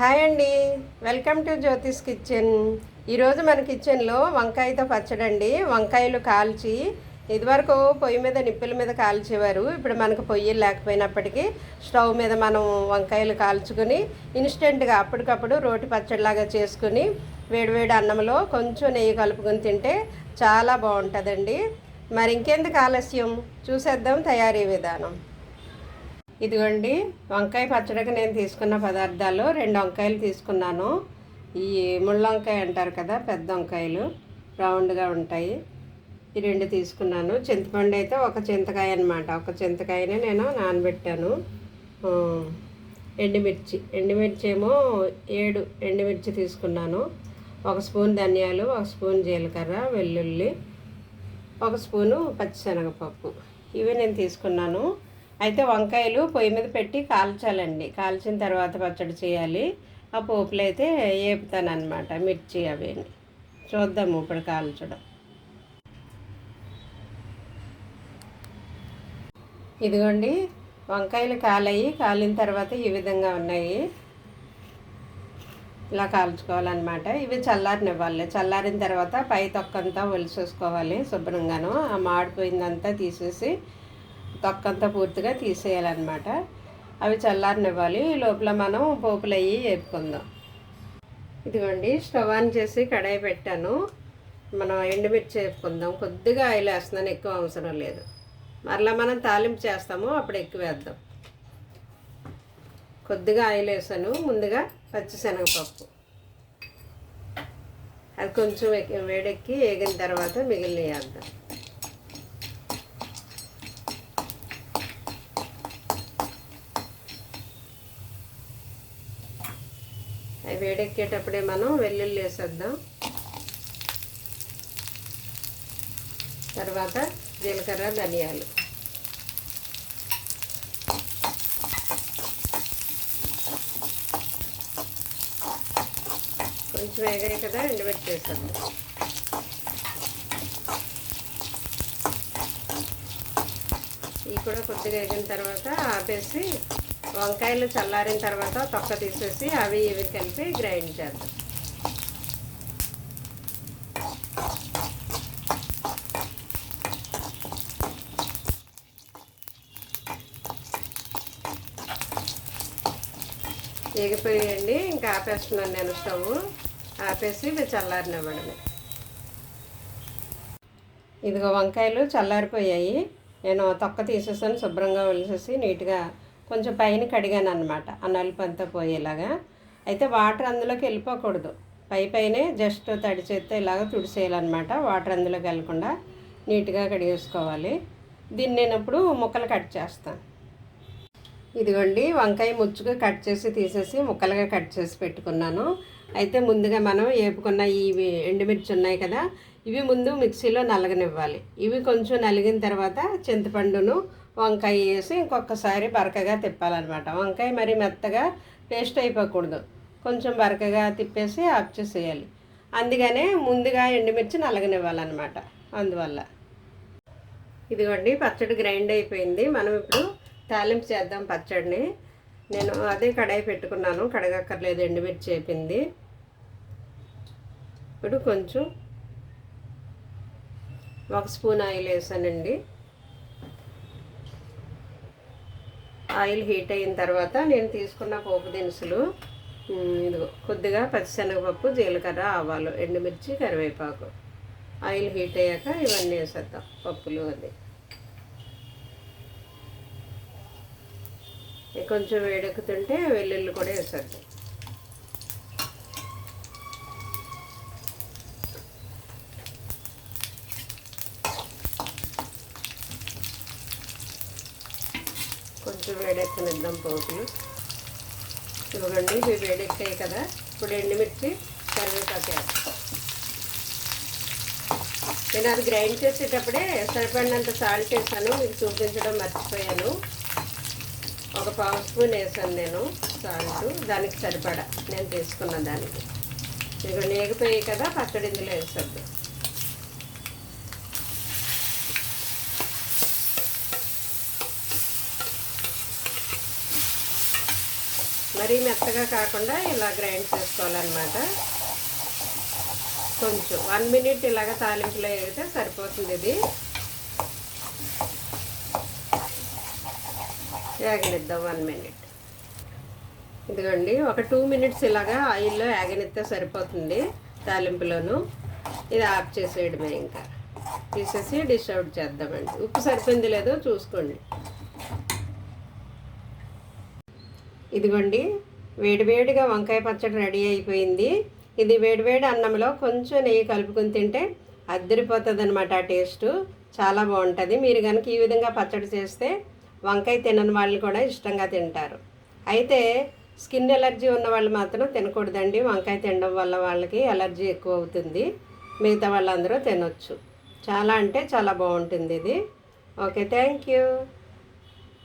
Hi అండి. Welcome to Jyothish kitchen. ఈరోజు మన కిచెన్లో వంకాయతో పచ్చడి అండి. వంకాయలు కాల్చి ఇదివరకు పొయ్యి మీద నిప్పుల మీద కాల్చేవారు. ఇప్పుడు మనకు పొయ్యి లేకపోయినప్పటికీ స్టవ్ మీద మనం వంకాయలు కాల్చుకుని ఇన్స్టెంట్గా అప్పటికప్పుడు రోటి పచ్చడిలాగా చేసుకుని వేడివేడి అన్నంలో కొంచెం నెయ్యి కలుపుకొని తింటే చాలా బాగుంటుందండి. మరి ఇంకెందుకు ఆలస్యం? చూసేద్దాం తయారీ విధానం. ఇదిగోండి వంకాయ పచ్చడికి నేను తీసుకున్న పదార్థాలు రెండు వంకాయలు తీసుకున్నాను. ఈ ముళ్ళ వంకాయ అంటారు కదా పెద్ద వంకాయలు రౌండ్గా ఉంటాయి. ఈ రెండు తీసుకున్నాను. చింతపండు అయితే ఒక చింతకాయ అనమాట ఒక చింతకాయనే నేను నానబెట్టాను. ఎండుమిర్చి. ఎండుమిర్చి ఏమో ఏడు ఎండుమిర్చి తీసుకున్నాను. ఒక స్పూన్ ధనియాలు ఒక స్పూన్ జీలకర్ర వెల్లుల్లి ఒక స్పూను పచ్చిశనగపప్పు. ఇవి నేను తీసుకున్నాను. అయితే వంకాయలు పొయ్యి మీద పెట్టి కాల్చాలండి. కాల్చిన తర్వాత పచ్చడి చేయాలి. ఆ పోపులు అయితే వేపుతాను మిర్చి అవి చూద్దాము ఇప్పుడు కాల్చడం. ఇదిగోండి వంకాయలు కాలయ్యి కాలిన తర్వాత ఈ విధంగా ఉన్నాయి. ఇలా కాల్చుకోవాలన్నమాట. ఇవి చల్లారనివ్వాలి. చల్లారిన తర్వాత పై తొక్కంతా ఒలిసేసుకోవాలి శుభ్రంగాను. ఆ మాడిపోయిందంతా తీసేసి తొక్కంతా పూర్తిగా తీసేయాలన్నమాట. అవి చల్లారనివ్వాలి. ఈ లోపల మనం పోపులు అయ్యి వేపుకుందాం. ఇదిగోండి స్టవ్ ఆన్ చేసి కడాయి పెట్టాను. మనం ఎండుమిర్చి వేపుకుందాం. కొద్దిగా ఆయిల్ వేస్తున్నాను ఎక్కువ అవసరం లేదు. మరలా మనం తాలింపు చేస్తాము అప్పుడు ఎక్కువ వేద్దాం. కొద్దిగా ఆయిల్ వేసాను. ముందుగా పచ్చిశనగపప్పు. అది కొంచెం వేడెక్కి వేగిన తర్వాత మిగిలిన వేద్దాం. వేడెక్కేటప్పుడే మనం వెల్లుల్లి వేసేద్దాం. తర్వాత జీలకర్ర ధనియాలు. కొంచెం వేగాయి కదా ఎండబెట్టి ఇవి కూడా కొద్దిగా వేగిన తర్వాత ఆపేసి వంకాయలు చల్లారిన తర్వాత తొక్క తీసేసి అవి ఇవి కలిపి గ్రైండ్ చేద్దాం. ఎగిపోయండి ఇంకా ఆపేస్తున్నాను నేను స్టవ్. ఆపేసి ఇవి చల్లారినివ్వడమే. ఇదిగో వంకాయలు చల్లారిపోయాయి. నేను తొక్క తీసేసాను శుభ్రంగా ఒలిసేసి నీట్గా కొంచెం పైన కడిగాను అనమాట ఆ నలుపు అంతా పోయేలాగా. అయితే వాటర్ అందులోకి వెళ్ళిపోకూడదు. పై పైనే జస్ట్ తడి చేత్తో ఇలాగ తుడిచేయాలన్నమాట వాటర్ అందులోకి వెళ్ళకుండా నీట్గా కడిగేసుకోవాలి. దీన్ని నేను ఇప్పుడు ముక్కలు కట్ చేస్తాను ఇదిగోండి వంకాయ ముచ్చుగా కట్ చేసి తీసేసి ముక్కలుగా కట్ చేసి పెట్టుకున్నాను. అయితే ముందుగా మనం వేపుకున్న ఇవి ఎండుమిర్చి ఉన్నాయి కదా ఇవి ముందు మిక్సీలో నలగనివ్వాలి. ఇవి కొంచెం నలిగిన తర్వాత చింతపండును వంకాయ వేసి ఇంకొకసారి బరకగా తిప్పాలన్నమాట. వంకాయ మరి మెత్తగా పేస్ట్ అయిపోకూడదు. కొంచెం బరకగా తిప్పేసి ఆఫ్ చేసేయాలి. అందుకనే ముందుగా ఎండుమిర్చి నలగనివ్వాలన్నమాట. అందువల్ల ఇదిగోండి పచ్చడి గ్రైండ్ అయిపోయింది. మనం ఇప్పుడు తాలింపు చేద్దాం పచ్చడిని. నేను అదే కడాయి పెట్టుకున్నాను. కడగక్కర్లేదు ఎండుమిర్చి వేపింది ఇప్పుడు కొంచెం ఒక స్పూన్ ఆయిల్ వేసానండి. ఆయిల్ హీట్ అయిన తర్వాత నేను తీసుకున్న పోపు దినుసులు ఇదిగో కొద్దిగా పచ్చిశనగపప్పు జీలకర్ర ఆవాలు ఎండుమిర్చి కరివేపాకు. ఆయిల్ హీట్ అయ్యాక ఇవన్నీ వేసేద్దాం పప్పులు అది కొంచెం వేడెక్కుతుంటే వెల్లుల్లి కూడా వేసేద్దాం. కొంచెం వేడెక్కనిద్దాం పోపులు చూడండి ఇవి వేడెక్కాయి కదా. ఇప్పుడు ఎండుమిర్చి కరివేపాకు వేస్తాం. నేను అది గ్రైండ్ చేసేటప్పుడే సరిపడినంత సాల్ట్ వేసాను. మీకు చూపించడం మర్చిపోయాను. ఒక పావు స్పూన్ వేసాను నేను సాల్ట్. దానికి సరిపడా. నేను తీసుకున్న దానికి. ఇక నేగిపోయాయి కదా పచ్చడి ఇందులో వేసద్దు. మరీ మెత్తగా కాకుండా ఇలా గ్రైండ్ చేసుకోవాలన్నమాట. కొంచెం వన్ మినిట్ ఇలాగ తాలింపులో వేగితే సరిపోతుంది ఇది. వేగనిద్దాం వన్ మినిట్. ఇదిగోండి ఒక టూ మినిట్స్ ఇలాగా ఆయిల్లో వేగనిస్తే సరిపోతుంది తాలింపులోను. ఇది ఆఫ్ చేసేయడమే ఇంకా. తీసేసి డిష్ అవుట్ చేద్దామండి. ఉప్పు సరిపోయింది లేదో చూసుకోండి. ఇదిగోండి వేడివేడిగా వంకాయ పచ్చడి రెడీ అయిపోయింది. ఇది వేడివేడి అన్నంలో కొంచెం నెయ్యి కలుపుకొని తింటే అద్దరిపోతుంది అనమాట ఆ టేస్ట్. చాలా బాగుంటుంది. మీరు కనుక ఈ విధంగా పచ్చడి చేస్తే వంకాయ తినని వాళ్ళు కూడా ఇష్టంగా తింటారు. అయితే స్కిన్ ఎలర్జీ ఉన్న వాళ్ళు మాత్రం తినకూడదండి. వంకాయ తినడం వల్ల వాళ్ళకి ఎలర్జీ ఎక్కువ అవుతుంది. మిగతా వాళ్ళందరూ తినొచ్చు. చాలా అంటే చాలా బాగుంటుంది ఇది. Okay thank you.